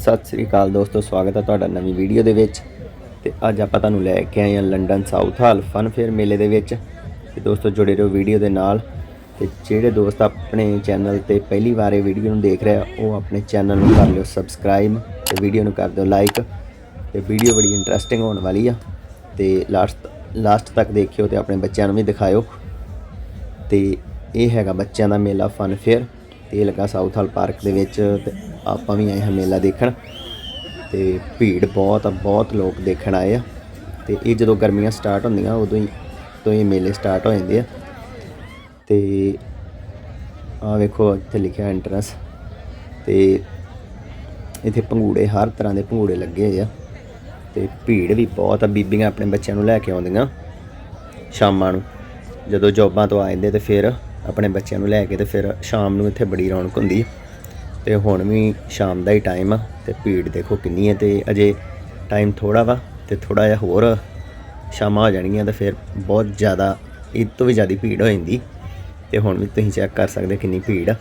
ਸਤਿ ਸ੍ਰੀ ਅਕਾਲ ਦੋਸਤੋ, ਸਵਾਗਤ ਹੈ ਤੁਹਾਡਾ ਨਵੀਂ ਵੀਡੀਓ ਦੇ ਵਿੱਚ। ਤੇ ਅੱਜ ਆਪਾਂ ਤੁਹਾਨੂੰ ਲੈ ਕੇ ਆਏ ਹਾਂ London Southall fun fair ਮੇਲੇ ਦੇ ਵਿੱਚ। ਤੇ ਦੋਸਤੋ, ਜੁੜੇ ਰਹੋ ਵੀਡੀਓ ਦੇ ਨਾਲ। ਤੇ ਜਿਹੜੇ ਦੋਸਤ ਆਪਣੇ ਚੈਨਲ ਤੇ ਪਹਿਲੀ ਵਾਰ ਇਹ ਵੀਡੀਓ ਨੂੰ ਦੇਖ ਰਿਹਾ ਉਹ ਆਪਣੇ ਚੈਨਲ ਨੂੰ ਕਰ ਲਿਓ ਸਬਸਕ੍ਰਾਈਬ ਤੇ ਵੀਡੀਓ ਨੂੰ ਕਰ ਦਿਓ ਲਾਈਕ। ਤੇ ਵੀਡੀਓ ਬੜੀ ਇੰਟਰਸਟਿੰਗ ਹੋਣ ਵਾਲੀ ਆ। ਤੇ ਲਾਸਟ ਲਾਸਟ ਤੱਕ ਦੇਖਿਓ ਤੇ ਆਪਣੇ ਬੱਚਿਆਂ ਨੂੰ ਵੀ ਦਿਖਾਇਓ। ਤੇ ਇਹ ਹੈਗਾ ਬੱਚਿਆਂ ਦਾ ਮੇਲਾ ਫਨ ਫੇਅਰ। ਤੇ ਇਹ ਲੱਗਾ ਸਾਊਥ ਹਾਲ ਪਾਰਕ ਦੇ ਵਿੱਚ ਤੇ ਆਪਾਂ ਵੀ ਆਏ ਹਾਂ ਮੇਲਾ ਦੇਖਣ। ਤੇ ਭੀੜ ਬਹੁਤ ਆ, ਬਹੁਤ ਲੋਕ ਦੇਖਣ ਆਏ ਆ। ਤੇ ਇਹ ਜਦੋਂ ਗਰਮੀਆਂ ਸਟਾਰਟ ਹੁੰਦੀਆਂ, ਉਦੋਂ ਹੀ ਤੋਂ ਹੀ ਮੇਲੇ ਸਟਾਰਟ ਹੋ ਜਾਂਦੇ ਆ। ਤੇ ਆ ਵੇਖੋ, ਇੱਥੇ ਲਿਖਿਆ ਐਂਟਰੈਂਸ ਤੇ ਇੱਥੇ ਪੰਘੂੜੇ ਹਰ ਤਰ੍ਹਾਂ ਦੇ ਪੰਘੂੜੇ ਲੱਗੇ ਹੋਏ ਆ। ਤੇ ਭੀੜ ਵੀ ਬਹੁਤ ਆ, ਬੀਬੀਆਂ ਆਪਣੇ ਬੱਚਿਆਂ ਨੂੰ ਲੈ ਕੇ ਆਉਂਦੀਆਂ ਸ਼ਾਮਾਂ ਨੂੰ। ਜਦੋਂ ਜੌਬਾਂ ਤੋਂ ਆ ਜਾਂਦੇ ਤੇ ਫਿਰ ਆਪਣੇ ਬੱਚਿਆਂ ਨੂੰ ਲੈ ਕੇ ਤੇ ਫਿਰ ਸ਼ਾਮ ਨੂੰ ਇੱਥੇ ਬੜੀ ਰੌਣਕ ਹੁੰਦੀ ਹੈ। ਤੇ ਹੁਣ ਵੀ ਸ਼ਾਮ ਦਾ ਹੀ ਟਾਈਮ ਆ ਤੇ ਭੀੜ ਦੇਖੋ ਕਿੰਨੀ ਹੈ ਤੇ ਅਜੇ ਟਾਈਮ ਥੋੜਾ ਵਾ ਤੇ ਥੋੜਾ ਜਿਹਾ ਹੋਰ ਸ਼ਾਮਾਂ ਹੋ ਜਾਣਗੀਆਂ ਤੇ ਫਿਰ ਬਹੁਤ ਜ਼ਿਆਦਾ, ਇਹ ਤੋਂ ਵੀ ਜ਼ਿਆਦਾ ਭੀੜ ਹੋ ਜਾਂਦੀ। ਤੇ ਹੁਣ ਵੀ ਤੁਸੀਂ ਚੈੱਕ ਕਰ ਸਕਦੇ ਕਿੰਨੀ ਭੀੜ ਆ।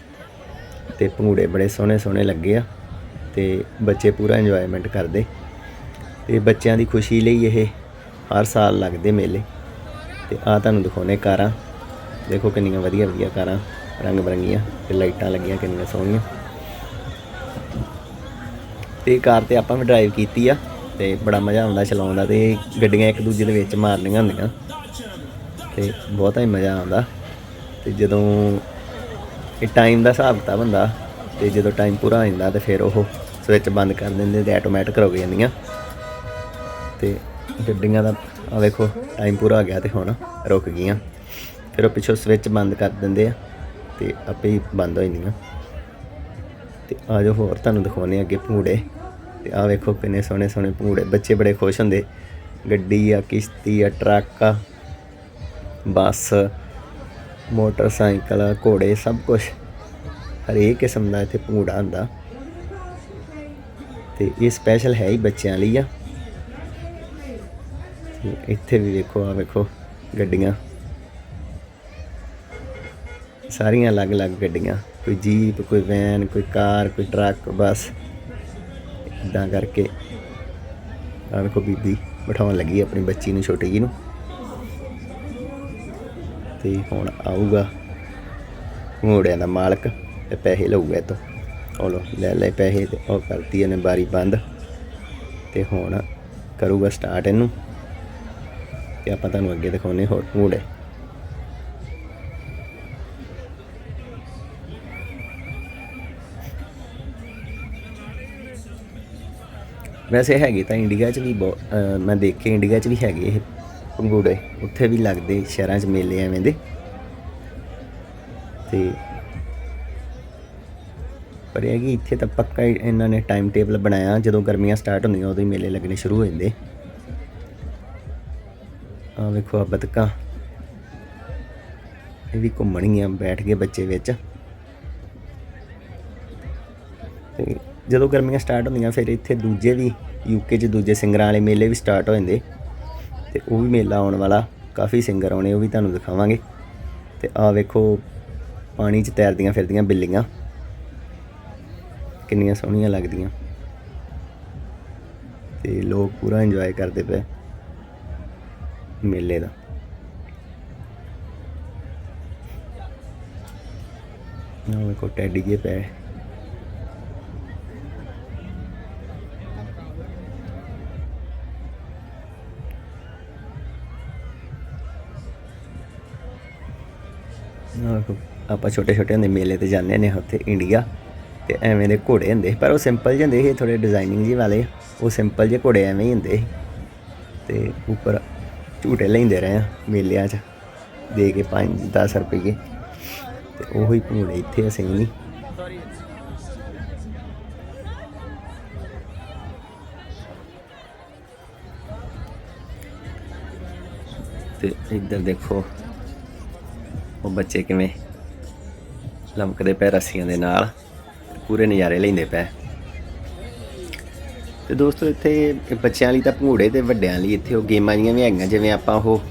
ਤੇ ਪੰਘੂੜੇ ਬੜੇ ਸੋਹਣੇ ਸੋਹਣੇ ਲੱਗੇ ਆ ਤੇ ਬੱਚੇ ਪੂਰਾ ਇੰਜੋਇਮੈਂਟ ਕਰਦੇ। ਤੇ ਬੱਚਿਆਂ ਦੀ ਖੁਸ਼ੀ ਲਈ ਇਹ ਹਰ ਸਾਲ ਲੱਗਦੇ ਮੇਲੇ। ਤੇ ਆ ਤੁਹਾਨੂੰ ਦਿਖਾਉਣੇ ਕਾਰਾਂ। ਦੇਖੋ ਕਿੰਨੀਆਂ ਵਧੀਆ ਵਧੀਆ ਕਾਰਾਂ ਰੰਗ ਬਰੰਗੀਆਂ ਤੇ ਲਾਈਟਾਂ ਲੱਗੀਆਂ, ਕਿੰਨੀਆਂ ਸੋਹਣੀਆਂ। ਤੇ ਕਾਰ ਤੇ ਆਪਾਂ ਵੀ ਡਰਾਈਵ ਕੀਤੀ ਆ ਤੇ ਬੜਾ ਮਜ਼ਾ ਆਉਂਦਾ ਚਲਾਉਣ ਦਾ ਤੇ ਗੱਡੀਆਂ ਇੱਕ ਦੂਜੇ ਦੇ ਵਿੱਚ ਮਾਰਨੀਆਂ ਹੁੰਦੀਆਂ। ਤੇ ਬਹੁਤਾ ਹੀ ਮਜ਼ਾ ਆਉਂਦਾ। ਤੇ ਜਦੋਂ ਇਹ ਟਾਈਮ ਦਾ ਹਿਸਾਬ ਕਿਤਾਬ ਹੁੰਦਾ ਤੇ ਜਦੋਂ ਟਾਈਮ ਪੂਰਾ ਹੋ ਜਾਂਦਾ ਤੇ ਫਿਰ ਉਹ ਸਵਿਚ ਬੰਦ ਕਰ ਦਿੰਦੇ ਤੇ ਆਟੋਮੈਟਿਕ ਰੁਕ ਜਾਂਦੀਆਂ। ਤੇ ਗੱਡੀਆਂ ਦਾ ਆ ਵੇਖੋ ਟਾਈਮ ਪੂਰਾ ਹੋ ਗਿਆ ਤੇ ਹੁਣ ਰੁਕ ਗਈਆਂ। ਫਿਰ ਉਹ ਪਿੱਛੋਂ ਸਵਿਚ ਬੰਦ ਕਰ ਦਿੰਦੇ ਆ ਤੇ ਆਪੇ ਹੀ ਬੰਦ ਹੋ ਜਾਂਦੀਆਂ। ਤੇ ਆ ਜੋ ਹੋਰ ਤੁਹਾਨੂੰ ਦਿਖਾਉਣੇ ਅੱਗੇ ਭੂੜੇ। ਤੇ ਆ ਵੇਖੋ ਕਿੰਨੇ ਸੋਹਣੇ ਸੋਹਣੇ ਭੂੜੇ। ਬੱਚੇ ਬੜੇ ਖੁਸ਼ ਹੁੰਦੇ। ਗੱਡੀ ਆ, ਕਿਸ਼ਤੀ ਆ, ਟਰੱਕ ਆ, ਬੱਸ, ਮੋਟਰਸਾਈਕਲ ਘੋੜੇ, ਸਭ ਕੁਝ ਹਰੇਕ ਕਿਸਮ ਦਾ ਇੱਥੇ ਭੂੜਾ ਹੁੰਦਾ। ਤੇ ਇਹ ਸਪੈਸ਼ਲ ਹੈ ਹੀ ਬੱਚਿਆਂ ਲਈ ਆ। ਇੱਥੇ ਵੀ ਵੇਖੋ ਆ ਵੇਖੋ ਗੱਡੀਆਂ। ਸਾਰੀਆਂ ਅਲੱਗ-ਅਲੱਗ ਗੱਡੀਆਂ। ਕੋਈ ਜੀਪ, ਕੋਈ ਵੈਨ, ਕੋਈ ਕਾਰ, ਕੋਈ ਟਰੱਕ, ਬੱਸ। ਇਦਾਂ ਕਰਕੇ ਆ ਵੇਖੋ ਬੀਬੀ ਬਿਠਾਉਣ ਲੱਗੀ ਆਪਣੀ ਬੱਚੀ ਨੂੰ, ਛੋਟੀ ਜੀ ਨੂੰ। ਤੇ ਹੁਣ ਆਊਗਾ ਘੋੜਿਆਂ ਦਾ ਮਾਲਕ ਤੇ ਪੈਸੇ ਲਊਗਾ ਇਹ ਤੋਂ। ਉਹ ਲੋ ਲੈ ਲੈ ਪੈਸੇ ਤੇ ਉਹ ਕਰਤੀ ਇਹਨੇ ਬਾਰੀ ਬੰਦ। ਤੇ ਹੁਣ ਕਰੂਗਾ ਸਟਾਰਟ ਇਹਨੂੰ। ਤੇ ਆਪਾਂ ਤੁਹਾਨੂੰ ਅੱਗੇ ਦਿਖਾਉਨੇ ਹੋਰ ਘੋੜੇ। ਵੈਸੇ ਹੈਗੇ ਤਾਂ ਇੰਡੀਆ 'ਚ ਵੀ ਬਹੁਤ ਮੈਂ ਦੇਖੇ ਇੰਡੀਆ 'ਚ ਵੀ ਹੈਗੇ ਇਹ ਪੰਗੂੜੇ, ਉੱਥੇ ਵੀ ਲੱਗਦੇ ਸ਼ਹਿਰਾਂ 'ਚ ਮੇਲੇ ਐਵੇਂ ਦੇ। ਤੇ ਪਰ ਇਹ ਹੈ ਕਿ ਇੱਥੇ ਤਾਂ ਪੱਕਾ ਹੀ ਇਹਨਾਂ ਨੇ ਟਾਈਮ ਟੇਬਲ ਬਣਾਇਆ, ਜਦੋਂ ਗਰਮੀਆਂ ਸਟਾਰਟ ਹੁੰਦੀਆਂ ਉਦੋਂ ਹੀ ਮੇਲੇ ਲੱਗਣੇ ਸ਼ੁਰੂ ਹੋ ਜਾਂਦੇ। ਆ ਵੇਖੋ ਆ ਬਤਕਾਂ। ਇਹ ਵੀ ਘੁੰਮਣਗੀਆਂ ਬੈਠ ਕੇ ਬੱਚੇ ਵਿੱਚ। ਜਦੋਂ ਗਰਮੀਆਂ ਸਟਾਰਟ ਹੁੰਦੀਆਂ, ਫਿਰ ਇੱਥੇ ਦੂਜੇ ਵੀ ਯੂਕੇ 'ਚ ਦੂਜੇ ਸਿੰਗਰਾਂ ਵਾਲੇ ਮੇਲੇ ਵੀ ਸਟਾਰਟ ਹੋ ਜਾਂਦੇ। ਤੇ ਉਹ ਵੀ ਮੇਲਾ ਆਉਣ ਵਾਲਾ, ਕਾਫੀ ਸਿੰਗਰ ਆਉਣੇ, ਉਹ ਵੀ ਤੁਹਾਨੂੰ ਦਿਖਾਵਾਂਗੇ। ਤੇ ਆ ਵੇਖੋ, ਪਾਣੀ 'ਚ ਤੈਰਦੀਆਂ ਫਿਰਦੀਆਂ ਬਿੱਲੀਆਂ। ਕਿੰਨੀਆਂ ਸੋਹਣੀਆਂ ਲੱਗਦੀਆਂ। ਤੇ ਲੋਕ ਪੂਰਾ ਇੰਜੋਏ ਕਰਦੇ ਪਏ ਮੇਲੇ ਦਾ। ਨਾ ਵੇਖੋ, ਟੈਡੀ ਜੇ ਪਏ। ਆਪਾਂ ਛੋਟੇ ਛੋਟੇ ਹੁੰਦੇ ਮੇਲੇ ਤੇ ਜਾਂਦੇ ਨੇ ਉੱਥੇ ਇੰਡੀਆ ਤੇ ਐਵੇਂ ਦੇ ਘੋੜੇ ਹੁੰਦੇ ਪਰ ਉਹ ਸਿੰਪਲ ਜਿਹੇ ਹੁੰਦੇ ਸੀ ਥੋੜੇ ਡਿਜ਼ਾਈਨਿੰਗ ਜੀ ਵਾਲੇ। ਉਹ ਸਿੰਪਲ ਜਿਹੇ ਘੋੜੇ ਐਵੇਂ ਹੀ ਹੁੰਦੇ ਸੀ। ਤੇ ਉੱਪਰ ਝੂਟੇ ਲੈਂਦੇ ਰਹੇ ਆ ਮੇਲਿਆਂ 'ਚ, ਦੇ ਕੇ 5 10 ਰੁਪਏ ਤੇ ਉਹੀ ਘੋੜੇ ਇੱਥੇ ਅਸੀਂ ਨਹੀਂ ਤੇ ਇੱਧਰ ਦੇਖੋ, ਉਹ ਬੱਚੇ ਕਿਵੇਂ ਲਮਕਦੇ ਪਏ ਰੱਸੀਆਂ ਦੇ ਨਾਲ, ਪੂਰੇ ਨਜ਼ਾਰੇ ਲੈਂਦੇ ਪਏ। ਤੇ ਦੋਸਤੋ, ਇੱਥੇ ਬੱਚਿਆਂ ਲਈ ਤਾਂ ਭੰਗੂੜੇ ਤੇ ਵੱਡਿਆਂ ਲਈ ਇੱਥੇ ਉਹ ਗੇਮਾਂ ਜੀਆਂ ਵੀ ਹੈਗੀਆਂ, ਜਿਵੇਂ ਆਪਾਂ ਉਹ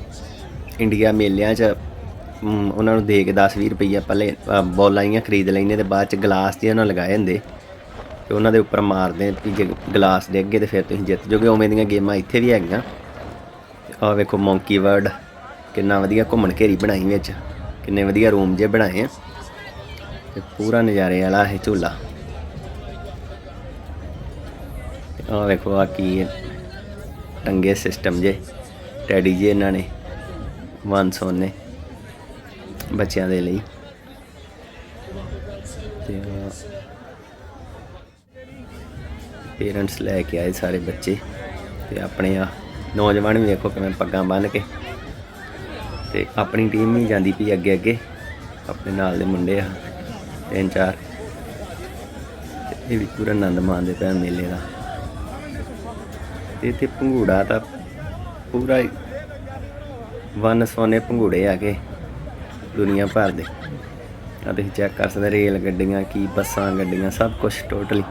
ਇੰਡੀਆ ਮੇਲਿਆਂ 'ਚ ਉਹਨਾਂ ਨੂੰ ਦੇ ਕੇ 10 20 ਰੁਪਈਆ ਪਹਿਲੇ ਬੋਲਾਂ ਜੀਆਂ ਖਰੀਦ ਲੈਂਦੇ ਤੇ ਬਾਅਦ 'ਚ ਗਲਾਸ ਜਿਹੇ ਉਹਨਾਂ ਲਗਾਏ ਹੁੰਦੇ। ਤੇ ਉਹਨਾਂ ਦੇ ਉੱਪਰ ਮਾਰਦੇ ਵੀ ਜੇ ਗਲਾਸ ਦੇ ਅੱਗੇ ਤੇ ਫਿਰ ਤੁਸੀਂ ਜਿੱਤ ਜੋਗੇ ਉਵੇਂ ਦੀਆਂ ਗੇਮਾਂ ਇੱਥੇ ਵੀ ਹੈਗੀਆਂ। ਆਹ ਵੇਖੋ ਮੌਂਕੀ ਵਰਡ ਕਿੰਨਾ ਵਧੀਆ ਘੁੰਮਣ ਘੇਰੀ ਬਣਾਈ ਵਿੱਚ। ਕਿੰਨੇ ਵਧੀਆ ਰੂਮ ਜੇ ਬਣਾਏ ਆ। ਤੇ ਪੂਰਾ ਨਜ਼ਾਰੇ ਵਾਲਾ ਇਹ ਝੂਲਾ। ਆਹ ਵੇਖੋ ਆ ਕੀ ਹੈ ਟੰਗੇ ਸਿਸਟਮ ਜੇ ਟੈਡੀ ਜੀ ਇਹਨਾਂ ਨੇ ਵਨ ਸੋਨੇ ਬੱਚਿਆਂ ਦੇ ਲਈ। ਤੇ ਪੇਰੈਂਟਸ ਲੈ ਕੇ ਆਏ ਸਾਰੇ ਬੱਚੇ ਤੇ ਆਪਣੇ ਆ ਨੌਜਵਾਨ ਵੀ ਵੇਖੋ ਕਿਵੇਂ ਪੱਗਾਂ ਬੰਨ੍ਹ ਕੇ ਤੇ ਆਪਣੀ ਟੀਮ ਵੀ ਜਾਂਦੀ ਪਈ ਅੱਗੇ ਅੱਗੇ ਆਪਣੇ ਨਾਲ ਦੇ ਮੁੰਡੇ ਆ। ਤਿੰਨ ਚਾਰ। ਇਹ ਵੀ ਪੂਰਾ ਆਨੰਦ ਮਾਣਦੇ ਪਏ ਮੇਲੇ ਦਾ। ਤੇ ਇੱਥੇ ਪੰਘੂੜਾ ਤਾਂ ਪੂਰਾ ਹੀ ਵਨ ਸੋਨੇ ਪੰਘੂੜੇ ਆ ਕੇ ਦੁਨੀਆ ਭਰ ਦੇ। ਆ ਤੁਸੀਂ ਚੈੱਕ ਕਰ ਸਕਦੇ ਰੇਲ ਗੱਡੀਆਂ ਕੀ ਬੱਸਾਂ, ਗੱਡੀਆਂ, ਸਭ ਕੁਝ ਟੋਟਲੀ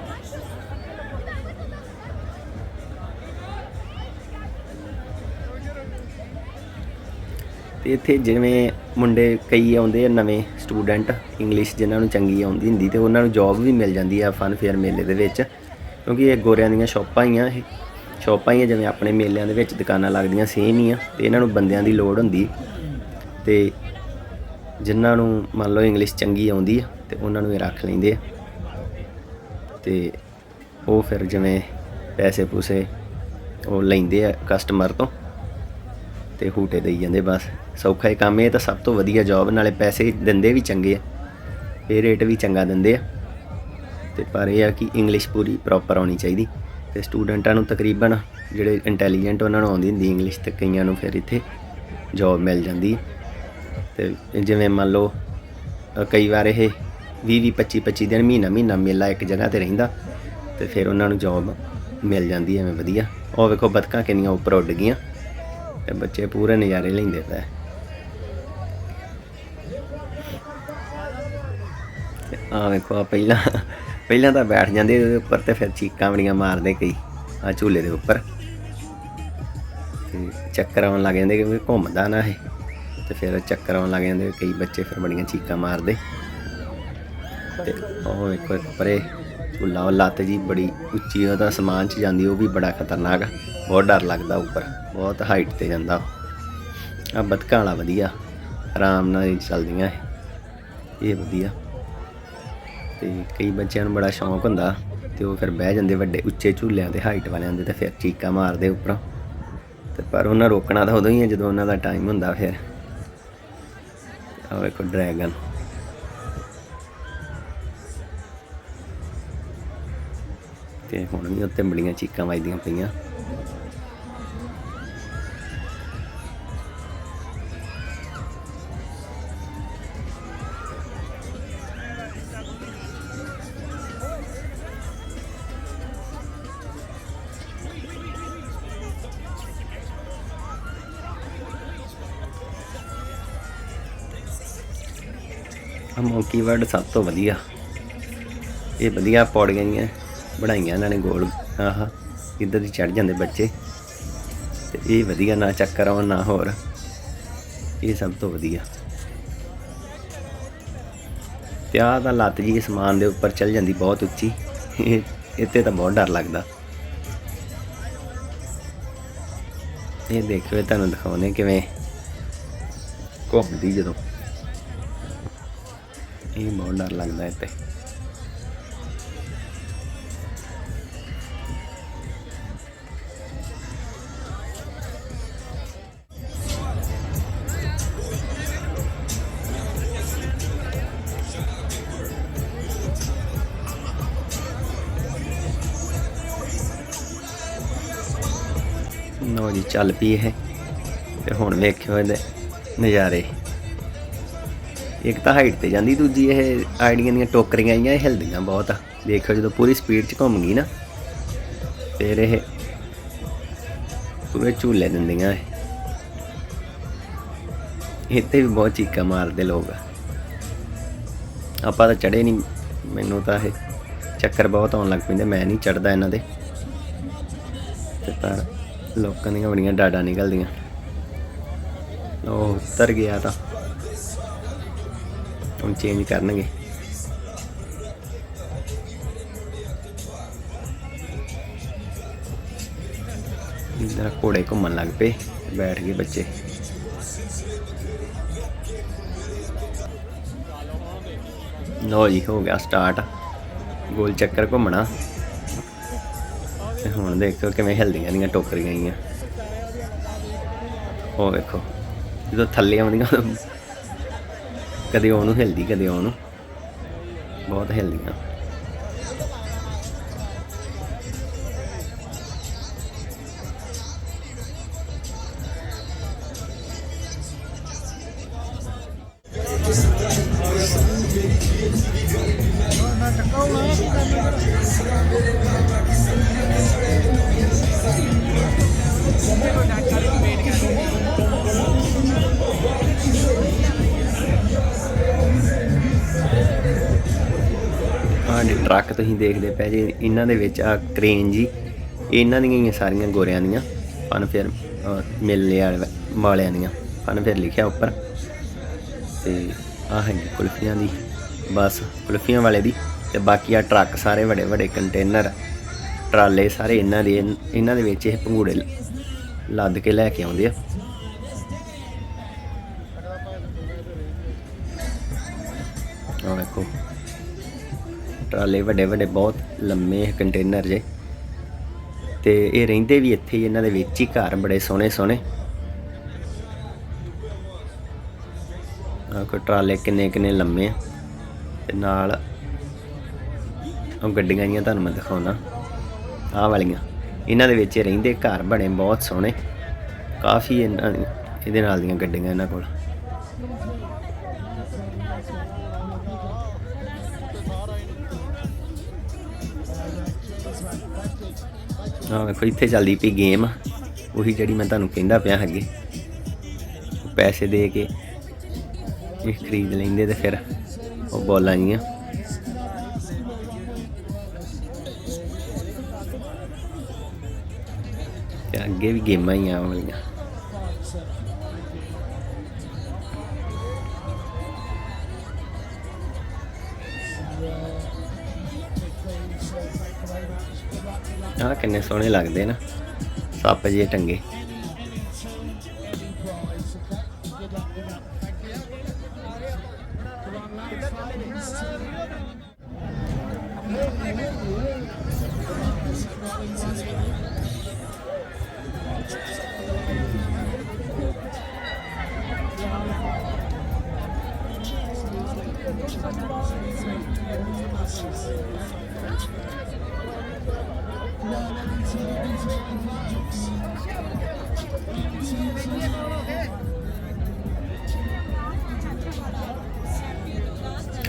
ਤੇ ਇੱਥੇ ਜਿਵੇਂ ਮੁੰਡੇ ਕਈ ਆਉਂਦੇ ਆ ਨਵੇਂ ਸਟੂਡੈਂਟ ਇੰਗਲਿਸ਼ ਜਿਨ੍ਹਾਂ ਨੂੰ ਚੰਗੀ ਆਉਂਦੀ ਹੁੰਦੀ ਤੇ ਉਹਨਾਂ ਨੂੰ ਜੌਬ ਵੀ ਮਿਲ ਜਾਂਦੀ ਆ ਫਨ ਫੇਅਰ ਮੇਲੇ ਦੇ ਵਿੱਚ, ਕਿਉਂਕਿ ਇਹ ਗੋਰਿਆਂ ਦੀਆਂ ਸ਼ਾਪਾਂ ਹੀ ਆ ਇਹ। ਸ਼ਾਪਾਂ ਹੀ ਆ ਜਿਵੇਂ ਆਪਣੇ ਮੇਲਿਆਂ ਦੇ ਵਿੱਚ ਦੁਕਾਨਾਂ ਲੱਗਦੀਆਂ ਸੇਮ ਹੀ ਆ ਤੇ ਇਹਨਾਂ ਨੂੰ ਬੰਦਿਆਂ ਦੀ ਲੋੜ ਹੁੰਦੀ। ਤੇ ਜਿਨ੍ਹਾਂ ਨੂੰ ਮੰਨ ਲਓ ਇੰਗਲਿਸ਼ ਚੰਗੀ ਆਉਂਦੀ ਆ ਤੇ ਉਹਨਾਂ ਨੂੰ ਇਹ ਰੱਖ ਲੈਂਦੇ ਆ। ਤੇ ਉਹ ਫਿਰ ਜਿਵੇਂ ਪੈਸੇ ਪੂਸੇ ਉਹ ਲੈਂਦੇ ਆ ਕਸਟਮਰ ਤੋਂ ਤੇ ਹੂਟੇ ਦੇਈ ਜਾਂਦੇ ਬਸ। ਸੌਖਾ ਹੀ ਕੰਮ ਇਹ ਤਾਂ ਸਭ ਤੋਂ ਵਧੀਆ ਜੌਬ ਨਾਲੇ ਪੈਸੇ ਦਿੰਦੇ ਵੀ ਚੰਗੇ ਆ। ਪੇ ਰੇਟ ਵੀ ਚੰਗਾ ਦਿੰਦੇ ਆ। ਤੇ ਪਰ ਇਹ ਆ ਕਿ ਇੰਗਲਿਸ਼ ਪੂਰੀ ਪ੍ਰੋਪਰ ਆਉਣੀ ਚਾਹੀਦੀ। ਤੇ ਸਟੂਡੈਂਟਾਂ ਨੂੰ ਤਕਰੀਬਨ ਜਿਹੜੇ ਇੰਟੈਲੀਜੈਂਟ ਉਹਨਾਂ ਨੂੰ ਆਉਂਦੀ ਹੁੰਦੀ ਇੰਗਲਿਸ਼ ਤੇ ਕਈਆਂ ਨੂੰ ਫਿਰ ਇੱਥੇ ਜੌਬ ਮਿਲ ਜਾਂਦੀ ਹੈ ਤੇ ਜਿਵੇਂ ਮੰਨ ਲਓ, ਕਈ ਵਾਰ ਇਹ 20 20 25 25 ਦਿਨ ਮਹੀਨਾ ਮਹੀਨਾ ਮੇਲਾ ਇੱਕ ਜਗ੍ਹਾ ਤੇ ਰਹਿੰਦਾ, ਤੇ ਫਿਰ ਉਹਨਾਂ ਨੂੰ ਜੌਬ ਮਿਲ ਜਾਂਦੀ ਐਵੇਂ ਵਧੀਆ। ਉਹ ਵੇਖੋ ਬਤਕਾਂ ਕਿੰਨੀਆਂ ਉੱਪਰ ਉੱਡ ਗਈਆਂ। ਤੇ ਬੱਚੇ ਪੂਰੇ ਨਜ਼ਾਰੇ ਲੈਂਦੇ ਪਏ ਆ ਵੇਖੋ ਆ ਪਹਿਲਾਂ ਪਹਿਲਾਂ ਤਾਂ ਬੈਠ ਜਾਂਦੇ ਉਹਦੇ ਉੱਪਰ ਤੇ ਫਿਰ ਚੀਕਾਂ ਬੜੀਆਂ ਮਾਰਦੇ ਕਈ ਆ ਝੂਲੇ ਦੇ ਉੱਪਰ। ਤੇ ਚੱਕਰ ਆਉਣ ਲੱਗ ਜਾਂਦੇ ਕਿਉਂਕਿ ਘੁੰਮਦਾ ਨਾ ਇਹ, ਤੇ ਫਿਰ ਚੱਕਰ ਆਉਣ ਲੱਗ ਜਾਂਦੇ ਕਈ ਬੱਚੇ ਫਿਰ ਬੜੀਆਂ ਚੀਕਾਂ ਮਾਰਦੇ। ਤੇ ਉਹ ਵੇਖੋ ਇੱਕ ਪਰੇ ਝੂਲਾ, ਉਹ ਲੱਤ ਜੀ ਬੜੀ ਉੱਚੀ ਉਹਦਾ ਸਮਾਨ ਚ ਜਾਂਦੀ, ਉਹ ਵੀ ਬੜਾ ਖਤਰਨਾਕ ਬਹੁਤ ਡਰ ਲੱਗਦਾ ਉੱਪਰ, ਬਹੁਤ ਹਾਈਟ ਤੇ ਜਾਂਦਾ ਆ ਬਤਕਾਂ ਵਾਲਾ ਵਧੀਆ, ਆਰਾਮ ਨਾਲ ਚੱਲਦੀਆਂ ਇਹ ਵਧੀਆ। ਤੇ ਕਈ ਬੱਚਿਆਂ ਨੂੰ ਬੜਾ ਸ਼ੌਂਕ ਹੁੰਦਾ ਤੇ ਉਹ ਫਿਰ ਬਹਿ ਜਾਂਦੇ ਵੱਡੇ ਉੱਚੇ ਝੂਲਿਆਂ ਤੇ ਹਾਈਟ ਵਾਲਿਆਂ ਦੇ ਤੇ ਫਿਰ ਚੀਕਾਂ ਮਾਰਦੇ ਉੱਪਰੋਂ। ਤੇ ਪਰ ਉਹਨਾਂ ਰੋਕਣਾ ਤਾਂ ਉਦੋਂ ਹੀ ਹੈ ਜਦੋਂ ਉਹਨਾਂ ਦਾ ਟਾਈਮ ਹੁੰਦਾ ਫਿਰ। ਆ ਵੇਖੋ ਡਰੈਗਨ। ਤੇ ਹੁਣ ਵੀ ਉੱਤੇ ਬੜੀਆਂ ਚੀਕਾਂ ਵੱਜਦੀਆਂ ਪਈਆਂ। ਮੌਂਕੀ ਵਰਡ ਸਭ ਤੋਂ ਵਧੀਆ। ਇਹ ਵਧੀਆ ਪੌੜੀਆਂ ਜੀਆਂ ਬਣਾਈਆਂ ਇਹਨਾਂ ਨੇ ਗੋਲ। ਆਹ, ਇੱਧਰ ਦੀ ਚੜ ਜਾਂਦੇ ਬੱਚੇ। ਤੇ ਇਹ ਵਧੀਆ, ਨਾ ਚੱਕਰ ਆਉਣ ਨਾ ਹੋਰ। ਇਹ ਸਭ ਤੋਂ ਵਧੀਆ। ਤੇ ਆਹ ਤਾਂ ਲੱਤ ਜੀ ਸਮਾਨ ਦੇ ਉੱਪਰ ਚੱਲ ਜਾਂਦੀ ਬਹੁਤ ਉੱਚੀ। ਇਹ ਇੱਥੇ ਤਾਂ ਬਹੁਤ ਡਰ ਲੱਗਦਾ। ਇਹ ਦੇਖਿਓ ਤੁਹਾਨੂੰ ਦਿਖਾਉਣੇ ਕਿਵੇਂ ਘੁੰਮਦੀ ਜਦੋਂ। ਇਹ ਬਹੁਤ ਡਰ ਲੱਗਦਾ ਇੱਥੇ। ਨੋ ਜੀ, ਚੱਲ ਪਈ ਇਹ। ਤੇ ਹੁਣ ਵੇਖਿਓ ਇਹਦੇ ਨਜ਼ਾਰੇ। ਇੱਕ ਤਾਂ ਹਾਈਟ ਤੇ ਜਾਂਦੀ, ਦੂਜੀ ਇਹ ਆਈਡੀਆਂ ਦੀਆਂ ਟੋਕਰੀਆਂ ਆਈਆਂ, ਇਹ ਹਿਲਦੀਆਂ ਬਹੁਤ ਆ। ਦੇਖਿਓ ਜਦੋਂ ਪੂਰੀ ਸਪੀਡ 'ਚ ਘੁੰਮ ਗਈ ਨਾ, ਫਿਰ ਇਹ ਪੂਰੇ ਝੂਲੇ ਦਿੰਦੀਆਂ ਇਹ। ਇੱਥੇ ਵੀ ਬਹੁਤ ਚੀਕਾਂ ਮਾਰਦੇ ਲੋਕ ਆਪਾਂ ਤਾਂ ਚੜੇ ਨਹੀਂ ਮੈਨੂੰ ਤਾਂ ਇਹ ਚੱਕਰ ਬਹੁਤ ਆਉਣ ਲੱਗ ਪੈਂਦੇ, ਮੈਂ ਨਹੀਂ ਚੜਦਾ ਇਹਨਾਂ ਦੇ। ਤੇ ਪਰ ਲੋਕਾਂ ਦੀਆਂ ਬੜੀਆਂ ਡਾਡਾ ਨਿਕਲਦੀਆਂ। ਉਹ ਉਤਰ ਗਿਆ ਤਾਂ ਹੁਣ ਚੇਂਜ ਕਰਨਗੇ। ਇਧਰ ਘੋੜੇ ਘੁੰਮਣ ਲੱਗ ਪਏ, ਬੈਠ ਗਏ ਬੱਚੇ। ਲੋ ਜੀ, ਹੋ ਗਿਆ ਸਟਾਰਟ ਗੋਲ ਚੱਕਰ ਘੁੰਮਣਾ। ਤੇ ਹੁਣ ਦੇਖੋ ਕਿਵੇਂ ਹਿਲਦੀਆਂ ਦੀਆਂ ਟੋਕਰੀਆਂ ਗਈਆਂ ਉਹ ਵੇਖੋ, ਜਦੋਂ ਥੱਲੇ ਆਉਂਦੀਆਂ ਕਦੇ ਉਹਨੂੰ ਹਿਲਦੀ ਕਦੇ ਉਹਨੂੰ। ਬਹੁਤ ਹਿਲਦੀਆਂ ਟਰੱਕ ਤੁਸੀਂ ਦੇਖਦੇ ਪਏ ਜੀ, ਇਹਨਾਂ ਦੇ ਵਿੱਚ ਆ ਕ੍ਰੇਨ ਜੀ, ਇਹਨਾਂ ਦੀਆਂ ਹੀ ਸਾਰੀਆਂ ਗੋਰਿਆਂ ਦੀਆਂ, ਫਨ ਫਿਰ ਮੇਲੇ ਵਾਲੇ ਵਾਲਿਆਂ ਦੀਆਂ, ਫਨ ਫਿਰ ਲਿਖਿਆ ਉੱਪਰ। ਤੇ ਆਹ ਹੈਗੀ ਕੁਲਫੀਆਂ ਦੀ, ਬਸ ਕੁਲਫੀਆਂ ਵਾਲੇ ਦੀ, ਤੇ ਬਾਕੀ ਆ ਟਰੱਕ ਸਾਰੇ ਵੱਡੇ ਵੱਡੇ ਕੰਟੇਨਰ ਟਰਾਲੇ ਸਾਰੇ ਇਹਨਾਂ ਦੇ ਇਹਨਾਂ ਦੇ ਵਿੱਚ ਇਹ ਪੰਗੂੜੇ ਲੱਦ ਕੇ ਲੈ ਕੇ ਆਉਂਦੇ ਆ। ਟਰਾਲੇ ਵੱਡੇ ਵੱਡੇ ਬਹੁਤ ਲੰਮੇ ਕੰਟੇਨਰ ਜੇ। ਤੇ ਇਹ ਰਹਿੰਦੇ ਵੀ ਇੱਥੇ ਹੀ, ਇਹਨਾਂ ਦੇ ਵਿੱਚ ਹੀ ਘਰ ਬੜੇ ਸੋਹਣੇ ਸੋਹਣੇ। ਆ ਕੋ ਟਰਾਲੇ ਕਿੰਨੇ ਕਿੰਨੇ ਲੰਮੇ ਆ। ਤੇ ਨਾਲ ਉਹ ਗੱਡੀਆਂ ਜੀਆਂ ਤੁਹਾਨੂੰ ਮੈਂ ਦਿਖਾਉਣਾ। ਆਹ ਵਾਲੀਆਂ। ਇਹਨਾਂ ਦੇ ਵਿੱਚ ਹੀ ਰਹਿੰਦੇ ਘਰ ਬਣੇ ਬਹੁਤ ਸੋਹਣੇ। ਕਾਫੀ ਇਹਨਾਂ ਇਹਦੇ ਨਾਲ ਦੀਆਂ ਗੱਡੀਆਂ ਇਹਨਾਂ ਕੋਲ। ਆਹ ਵੇਖੋ, ਇੱਥੇ ਚੱਲਦੀ ਪਈ ਗੇਮ ਉਹੀ ਜਿਹੜੀ ਮੈਂ ਤੁਹਾਨੂੰ ਕਹਿੰਦਾ ਪਿਆ ਅੱਗੇ। ਪੈਸੇ ਦੇ ਕੇ ਇਹ ਖਰੀਦ ਲੈਂਦੇ ਤੇ ਫਿਰ ਉਹ ਬੋਲਾਂ ਜੀਆਂ। ਤੇ ਅੱਗੇ ਵੀ ਗੇਮਾਂ ਹੀ ਆ ਆਹ ਕਿੰਨੇ ਸੋਹਣੇ ਲੱਗਦੇ ਨਾ। ਸੱਪ ਜੇ ਟੰਗੇ।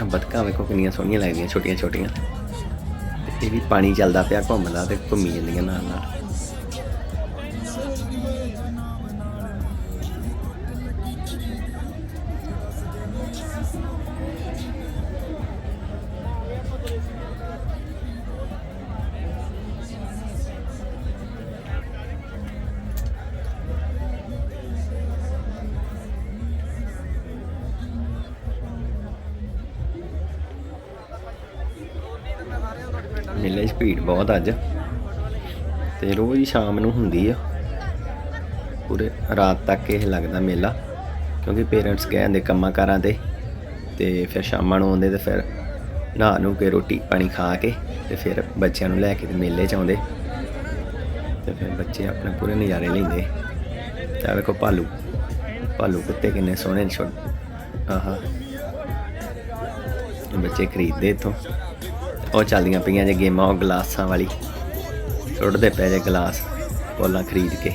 ਆ ਬਤਕਾਂ ਵੇਖੋ ਕਿੰਨੀਆਂ ਸੋਹਣੀਆਂ ਲੱਗਦੀਆਂ ਛੋਟੀਆਂ ਛੋਟੀਆਂ ਇਹ ਵੀ ਪਾਣੀ ਚੱਲਦਾ ਪਿਆ ਘੁੰਮਦਾ ਤੇ ਘੁੰਮੀ ਜਾਂਦੀਆਂ ਨਾਲ ਨਾਲ ਮੇਲੇ ਭੀੜ ਬਹੁਤ ਅੱਜ। ਤੇ ਰੋਜ਼ ਹੀ ਸ਼ਾਮ ਨੂੰ ਹੁੰਦੀ ਆ। ਪੂਰੇ ਰਾਤ ਤੱਕ ਇਹ ਲੱਗਦਾ ਮੇਲਾ, ਕਿਉਂਕਿ ਪੇਰੈਂਟਸ ਗਏ ਹੁੰਦੇ ਕੰਮਾਂ ਕਾਰਾਂ ਤੇ। ਤੇ ਫਿਰ ਸ਼ਾਮਾਂ ਨੂੰ ਆਉਂਦੇ ਤੇ ਫਿਰ ਨਹਾ ਨੂੰ ਕੇ ਰੋਟੀ ਪਾਣੀ ਖਾ ਕੇ ਤੇ ਫਿਰ ਬੱਚਿਆਂ ਨੂੰ ਲੈ ਕੇ ਤੇ ਮੇਲੇ 'ਚ ਆਉਂਦੇ। ਤੇ ਫਿਰ ਬੱਚੇ ਆਪਣੇ ਪੂਰੇ ਨਜ਼ਾਰੇ ਲੈਂਦੇ। ਤਾਂ ਵੇਖੋ ਭਾਲੂ। ਭਾਲੂ ਕੁੱਤੇ ਕਿੰਨੇ ਸੋਹਣੇ ਨੇ ਛੋਟ। ਆਹਾ। ਬੱਚੇ ਖਰੀਦਦੇ ਇੱਥੋਂ। ਉਹ ਚੱਲਦੀਆਂ ਪਈਆਂ ਜੇ ਗੇਮਾਂ, ਉਹ ਗਲਾਸਾਂ ਵਾਲੀ। ਸੁੱਟਦੇ ਪਏ ਜੇ ਗਲਾਸ, ਬੋਲਾਂ ਖਰੀਦ ਕੇ।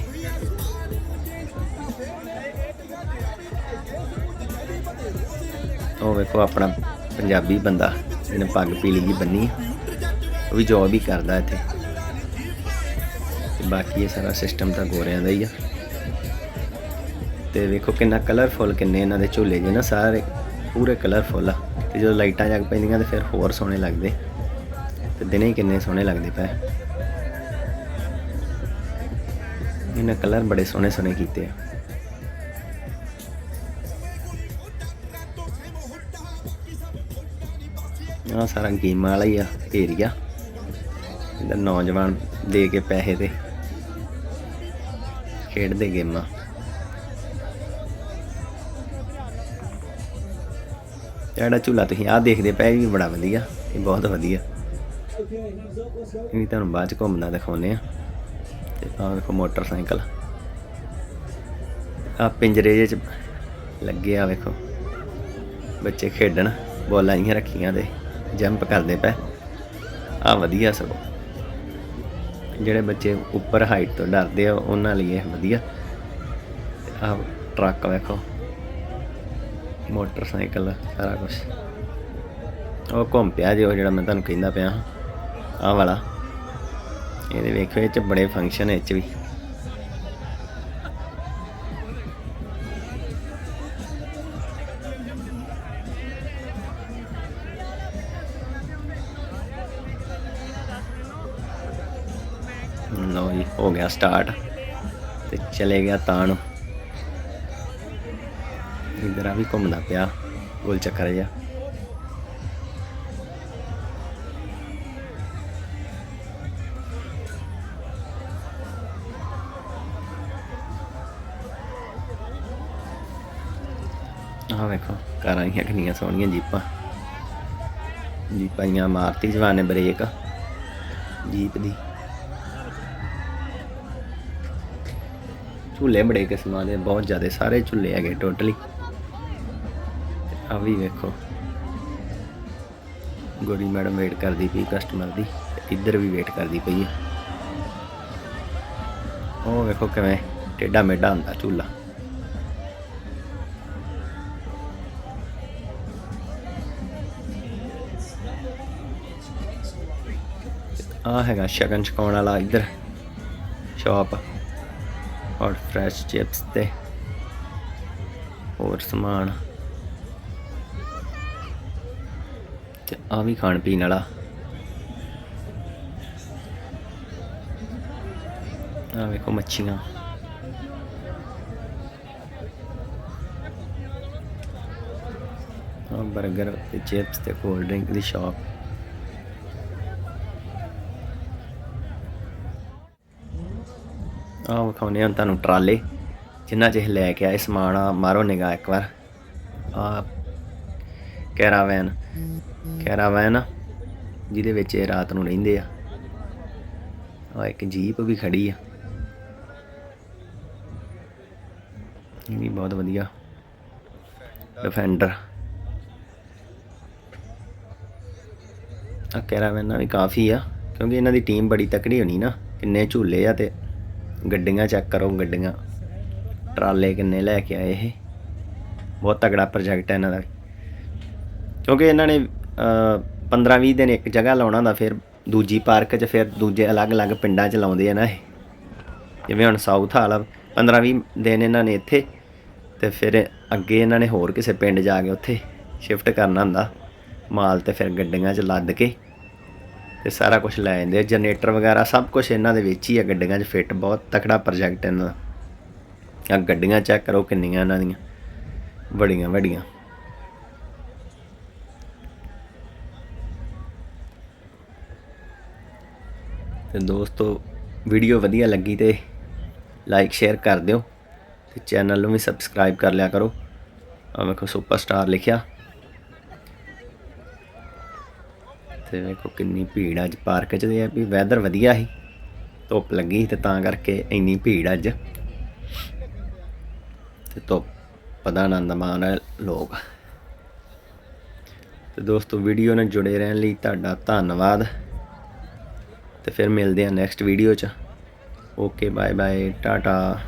ਉਹ ਵੇਖੋ ਆਪਣਾ ਪੰਜਾਬੀ ਬੰਦਾ, ਜਿਹਨੇ ਪੱਗ ਪੀਲੀ ਜੀ ਬੰਨੀ ਉਹ ਵੀ ਜੋਬ ਹੀ ਕਰਦਾ ਇੱਥੇ। ਤੇ ਬਾਕੀ ਇਹ ਸਾਰਾ ਸਿਸਟਮ ਤਾਂ ਗੋਰਿਆਂ ਦਾ ਹੀ ਆ। ਤੇ ਵੇਖੋ ਕਿੰਨਾ ਕਲਰਫੁਲ ਕਿੰਨੇ ਇਹਨਾਂ ਦੇ ਝੂਲੇ ਜੇ ਨਾ ਸਾਰੇ। ਪੂਰੇ ਕਲਰਫੁਲ ਆ। ਤੇ ਜਦੋਂ ਲਾਈਟਾਂ ਜਗ ਪੈਂਦੀਆਂ ਤੇ ਫਿਰ ਹੋਰ ਸੋਹਣੇ ਲੱਗਦੇ। ਤੇ ਦਿਨੇ ਹੀ ਕਿੰਨੇ ਸੋਹਣੇ ਲੱਗਦੇ ਪਏ। ਇਹਨਾਂ ਕਲਰ ਬੜੇ ਸੋਹਣੇ ਸੋਹਣੇ ਕੀਤੇ ਆ। ਆ ਸਾਰਾ ਗੇਮਾਂ ਵਾਲਾ ਹੀ ਆ ਏਰੀਆ ਇਹਦਾ ਨੌਜਵਾਨ ਦੇ ਕੇ ਪੈਸੇ ਤੇ ਖੇਡਦੇ ਗੇਮਾਂ। ਜਿਹੜਾ ਝੂਲਾ ਤੁਸੀਂ ਆਹ ਦੇਖਦੇ ਪਏ ਵੀ ਬੜਾ ਵਧੀਆ, ਇਹ ਬਹੁਤ ਵਧੀਆ। ਇਹ ਵੀ ਤੁਹਾਨੂੰ ਬਾਅਦ ਚ ਘੁੰਮਣਾ ਦਿਖਾਉਨੇ ਆ। ਤੇ ਆਹ ਵੇਖੋ ਮੋਟਰਸਾਈਕਲ। ਆ ਪਿੰਜਰੇ ਜੇ ਚ ਲੱਗੇ ਆ, ਵੇਖੋ। ਬੱਚੇ ਖੇਡਣ, ਬੋਲਾਂ ਜਿਹੀਆਂ ਰੱਖੀਆਂ ਦੇ ਜੰਪ ਕਰਦੇ ਪਏ। ਆ ਵਧੀਆ ਸਗੋਂ। ਜਿਹੜੇ ਬੱਚੇ ਉੱਪਰ ਹਾਈਟ ਤੋਂ ਡਰਦੇ ਆ, ਉਹਨਾਂ ਲਈ ਇਹ ਵਧੀਆ। ਆ ਟਰੱਕ, ਵੇਖੋ। ਮੋਟਰਸਾਈਕਲ, ਸਾਰਾ ਕੁਝ ਉਹ ਘੁੰਮ ਪਿਆ ਜੇ ਉਹ ਜਿਹੜਾ ਮੈਂ ਤੁਹਾਨੂੰ ਕਹਿੰਦਾ ਪਿਆ। ਹਾਂ ਆਹ ਵਾਲਾ। ਇਹਦੇ ਵੇਖੋ, ਇਹ ਚ ਬੜੇ ਫੰਕਸ਼ਨ ਇਹ ਚ ਵੀ। ਲਓ ਜੀ, ਹੋ ਗਿਆ ਸਟਾਰਟ ਤੇ ਚਲੇ ਗਿਆ ਤਾਂ ਨੂੰ ਇਧਰ ਆ ਵੀ ਘੁੰਮਦਾ ਪਿਆ, ਗੋਲ ਚੱਕਰ ਜਿਹਾ। ਆਹ ਵੇਖੋ, ਕਾਰਾਂ ਦੀਆਂ ਕਿੰਨੀਆਂ ਸੋਹਣੀਆਂ ਜੀਪਾਂ। ਜੀਪਾਂ ਦੀਆਂ ਮਾਰਤੀ ਜਵਾਨ ਨੇ ਬ੍ਰੇਕ। ਜੀਪ ਦੀ। ਝੂਲੇ ਬੜੇ ਕਿਸਮਾਂ ਦੇ, ਬਹੁਤ ਜ਼ਿਆਦਾ, ਸਾਰੇ ਝੂਲੇ ਹੈਗੇ ਟੋਟਲੀ ਆ ਵੀ ਵੇਖੋ। ਗੋਰੀ ਮੈਡਮ ਵੇਟ ਕਰਦੀ ਪਈ ਕਸਟਮਰ ਦੀ, ਇੱਧਰ ਵੀ ਵੇਟ ਕਰਦੀ ਪਈ ਹੈ ਉਹ ਵੇਖੋ ਕਿਵੇਂ ਟੇਡਾ ਮੇਡਾ ਹੁੰਦਾ ਝੂਲਾ। ਆ ਹੈਗਾ ਸ਼ਗਨ ਛਕਾਉਣ ਵਾਲਾ ਇੱਧਰ। ਸ਼ਾਪ ਔਰ ਫਰੈਸ਼ ਚਿਪਸ ਤੇ। ਹੋਰ ਸਮਾਨ। ਤੇ ਆ ਵੀ ਖਾਣ ਪੀਣ ਵਾਲਾ। ਆ ਵੇਖੋ ਮੱਛੀਆਂ। ਆ 버ਗਰ ਤੇ ਚਿਪਸ ਤੇ ਕੋਲਡ ਡਰਿੰਕ ਦੀ ਸ਼ਾਪ ਆ ਵਿਖਾਉਂਦੇ ਹਾਂ ਤੁਹਾਨੂੰ ਟਰਾਲੇ ਜਿਨ੍ਹਾਂ 'ਚ ਇਹ ਲੈ ਕੇ ਆਏ ਸਮਾਨ ਆ ਮਾਰੋ ਨਿਗਾਹ ਇੱਕ ਵਾਰ। ਆ ਕੈਰਾਵੈਨ ਕੈਰਾਵੈਨ ਆ, ਜਿਹਦੇ ਵਿੱਚ ਇਹ ਰਾਤ ਨੂੰ ਰਹਿੰਦੇ ਆ। ਆ ਇੱਕ ਜੀਪ ਵੀ ਖੜੀ ਆ। ਇਹ ਵੀ ਬਹੁਤ ਵਧੀਆ। ਡਿਫੈਂਡਰ। ਆ ਕੈਰਾਵੈਨਾਂ ਵੀ ਕਾਫੀ ਆ ਕਿਉਂਕਿ ਇਹਨਾਂ ਦੀ ਟੀਮ ਬੜੀ ਤਕੜੀ ਹੋਣੀ ਨਾ ਕਿੰਨੇ ਝੂਲੇ ਆ ਤੇ ਗੱਡੀਆਂ ਚੈੱਕ ਕਰੋ, ਗੱਡੀਆਂ। ਟਰਾਲੇ ਕਿੰਨੇ ਲੈ ਕੇ ਆਏ ਇਹ? ਬਹੁਤ ਤਗੜਾ ਪ੍ਰੋਜੈਕਟ ਹੈ ਇਹਨਾਂ ਦਾ ਕਿਉਂਕਿ ਇਹਨਾਂ ਨੇ 15-20 ਦਿਨ ਇੱਕ ਜਗ੍ਹਾ ਲਾਉਣਾ ਹੁੰਦਾ, ਫਿਰ ਦੂਜੀ ਪਾਰਕ 'ਚ ਫਿਰ ਦੂਜੇ ਅਲੱਗ-ਅਲੱਗ ਪਿੰਡਾਂ 'ਚ ਲਾਉਂਦੇ ਆ ਨਾ ਇਹ। ਜਿਵੇਂ ਹੁਣ ਸਾਊਥ ਹਾਲ 15-20 ਦਿਨ ਇਹਨਾਂ ਨੇ ਇੱਥੇ, ਤੇ ਫਿਰ ਅੱਗੇ ਇਹਨਾਂ ਨੇ ਹੋਰ ਕਿਸੇ ਪਿੰਡ ਜਾ ਕੇ ਉੱਥੇ ਸ਼ਿਫਟ ਕਰਨਾ ਹੁੰਦਾ। ਮਾਲ ਤੇ ਫਿਰ ਗੱਡੀਆਂ 'ਚ ਲੱਦ ਕੇ ਤੇ ਸਾਰਾ ਕੁਝ ਲੈ ਜਾਂਦੇ ਆ। ਜਨਰੇਟਰ ਵਗੈਰਾ ਸਭ ਕੁਝ ਇਹਨਾਂ ਦੇ ਵਿੱਚ ਹੀ ਆ, ਗੱਡੀਆਂ 'ਚ ਫਿੱਟ ਬਹੁਤ ਤਕੜਾ ਪ੍ਰੋਜੈਕਟ ਇਹਨਾਂ ਦਾ। ਆ ਗੱਡੀਆਂ ਚੈੱਕ ਕਰੋ ਕਿੰਨੀਆਂ ਇਹਨਾਂ ਦੀਆਂ। ਵੱਡੀਆਂ ਵੱਡੀਆਂ ਤੇ ਦੋਸਤੋ ਵੀਡੀਓ ਵਧੀਆ ਲੱਗੀ ਤੇ ਲਾਈਕ ਸ਼ੇਅਰ ਕਰ ਦਿਓ। ਤੇ ਚੈਨਲ ਨੂੰ ਵੀ ਸਬਸਕ੍ਰਾਈਬ ਕਰ ਲਿਆ ਕਰੋ। ਆ ਵੇਖੋ ਸੁਪਰਸਟਾਰ ਲਿਖਿਆ। ਤੇ ਵੇਖੋ ਕਿੰਨੀ ਭੀੜ ਅੱਜ ਪਾਰਕ 'ਚ ਤੇ ਵੀ ਵੈਦਰ ਵਧੀਆ ਸੀ। ਧੁੱਪ ਲੱਗੀ ਤੇ ਤਾਂ ਕਰਕੇ ਇੰਨੀ ਭੀੜ ਅੱਜ। ਤੇ ਧੁੱਪ ਦਾ ਆਨੰਦ ਮਾਣ ਰਹੇ ਲੋਕ। ਤੇ ਦੋਸਤੋ ਵੀਡੀਓ ਨਾਲ ਜੁੜੇ ਰਹਿਣ ਲਈ ਤੁਹਾਡਾ ਧੰਨਵਾਦ। ਤੇ ਫਿਰ ਮਿਲਦੇ ਹਾਂ ਨੈਕਸਟ ਵੀਡੀਓ 'ਚ। Okay bye bye tata.